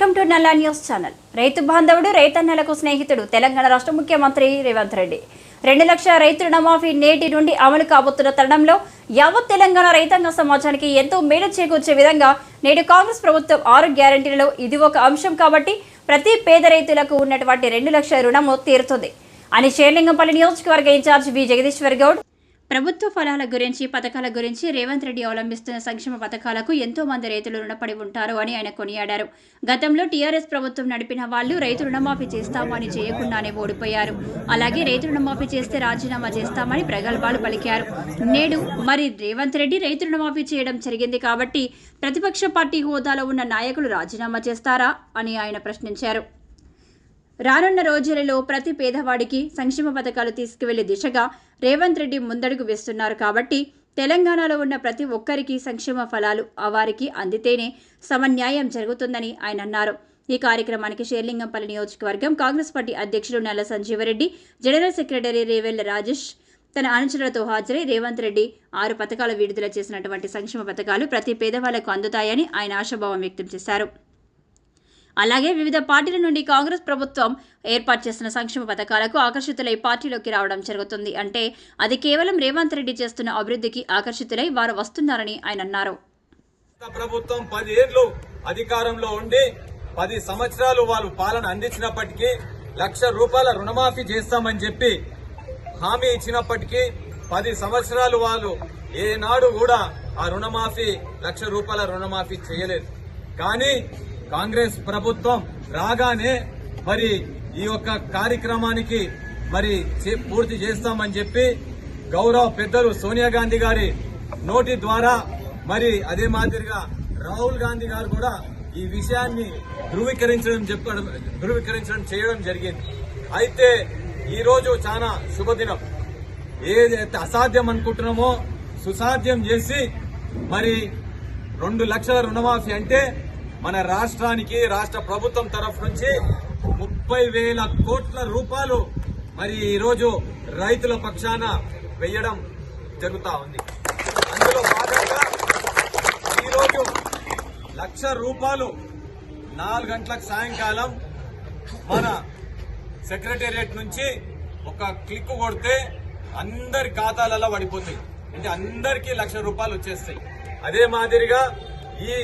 నల్ల news channel. రైతు బాంధవుడు రైతన్నలకు స్నేహితుడు తెలంగాణ రాష్ట్ర ముఖ్యమంత్రి రేవంత్ రెడ్డి. రెండు లక్షల రైతు రుణమాఫీ నేటి నుండి అమలు కాబోతున్న తరుణంలో యావత్ తెలంగాణ రైతాంగ సమాజానికి ఎంతో మేలు చేకూర్చే విధంగా నేడు కాంగ్రెస్ ప్రభుత్వం ఆరు గ్యారంటీలలో ఇది ఒక అంశం కాబట్టి ప్రతి పేద రైతులకు ఉన్నటువంటి రెండు లక్షల రుణము తీరుతుంది. అని షేర్లింగంపల్లి నియోజకవర్గ ఇన్ఛార్జ్ వి జగదీశ్వర్ గౌడ్ ప్రభుత్వ ఫలాల గురించి పథకాల గురించి రేవంత్ రెడ్డి అవలంబిస్తున్న సంక్షేమ పథకాలకు ఎంతో మంది రైతులు రుణపడి ఉంటారు అని ఆయన కొనియాడారు. గతంలో టీఆర్ఎస్ ప్రభుత్వం నడిపిన వాళ్ళు రైతు రుణమాఫీ చేస్తామని చేయకుండానే ఓడిపోయారు. అలాగే రైతు రుణమాఫీ చేస్తే రాజీనామా చేస్తామని ప్రగల్భాలు పలికారు. నేడు మరి రేవంత్ రెడ్డి రైతు రుణమాఫీ చేయడం జరిగింది కాబట్టి ప్రతిపక్ష పార్టీ హోదాలో ఉన్న నాయకులు రాజీనామా చేస్తారా అని ఆయన ప్రశ్నించారు. రానున్న రోజులలో ప్రతి పేదవాడికి సంక్షేమ పథకాలు తీసుకువెళ్ళే దిశగా రేవంత్ రెడ్డి ముందడుగు వేస్తున్నారు కాబట్టి తెలంగాణలో ఉన్న ప్రతి ఒక్కరికి సంక్షేమ ఫలాలు వారికి అందితేనే సమన్యాయం జరుగుతుందని ఆయన అన్నారు. ఈ కార్యక్రమానికి షేర్లింగంపల్లి నియోజకవర్గం కాంగ్రెస్ పార్టీ అధ్యక్షులు నల్ల సంజీవరెడ్డి జనరల్ సెక్రటరీ రేవెల్ల రాజేష్ తన అనుచరులతో హాజరై రేవంత్ రెడ్డి ఆరు పథకాలు విడుదల చేసినటువంటి సంక్షేమ పథకాలు ప్రతి పేదవాళ్ళకు అందుతాయని ఆయన ఆశాభావం వ్యక్తం చేశారు. అలాగే వివిధ పార్టీల నుండి కాంగ్రెస్ ప్రభుత్వం ఏర్పాటు చేసిన సంక్షేమ పథకాలకు ఆకర్షితులై పార్టీలోకి రావడం జరుగుతుంది. అంటే అది కేవలం రేవంత్ రెడ్డి చేస్తున్న అభివృద్ధికి ఆకర్షితులై వారు వస్తున్నారని ఆయన అన్నారు. ప్రభుత్వం పది ఏళ్ళు అధికారంలో ఉండి పది సంవత్సరాలు వాళ్ళు పాలన అందించినప్పటికీ లక్ష రూపాయల రుణమాఫీ చేస్తామని చెప్పి హామీ ఇచ్చినప్పటికీ పది సంవత్సరాలు వాళ్ళు ఏనాడు కూడా ఆ రుణమాఫీ లక్ష రూపాయల రుణమాఫీ చేయలేదు. కానీ కాంగ్రెస్ ప్రభుత్వం రాగానే మరి ఈ యొక్క కార్యక్రమానికి మరి పూర్తి చేస్తామని చెప్పి గౌరవ పెద్దలు సోనియా గాంధీ గారి నోటి ద్వారా మరి అదే మాదిరిగా రాహుల్ గాంధీ గారు కూడా ఈ విషయాన్ని ధృవీకరించడం చెప్పడం ధృవీకరించడం చేయడం జరిగింది. అయితే ఈరోజు చాలా శుభదినం. ఏదైతే అసాధ్యం అనుకుంటున్నామో సుసాధ్యం చేసి మరి రెండు లక్షల రుణమాఫీ అంటే మన రాష్ట్రానికి రాష్ట్ర ప్రభుత్వం తరఫు నుంచి ముప్పై వేల కోట్ల రూపాయలు మరి ఈరోజు రైతుల పక్షాన వేయడం జరుగుతూ ఉంది. అందులో భాగంగా ఈరోజు లక్ష రూపాయలు నాలుగు గంటలకు సాయంకాలం మన సెక్రటేరియట్ నుంచి ఒక క్లిక్ కొడితే అందరి ఖాతాలలో పడిపోతాయి. అంటే అందరికీ లక్ష రూపాయలు వచ్చేస్తాయి. అదే మాదిరిగా ఈ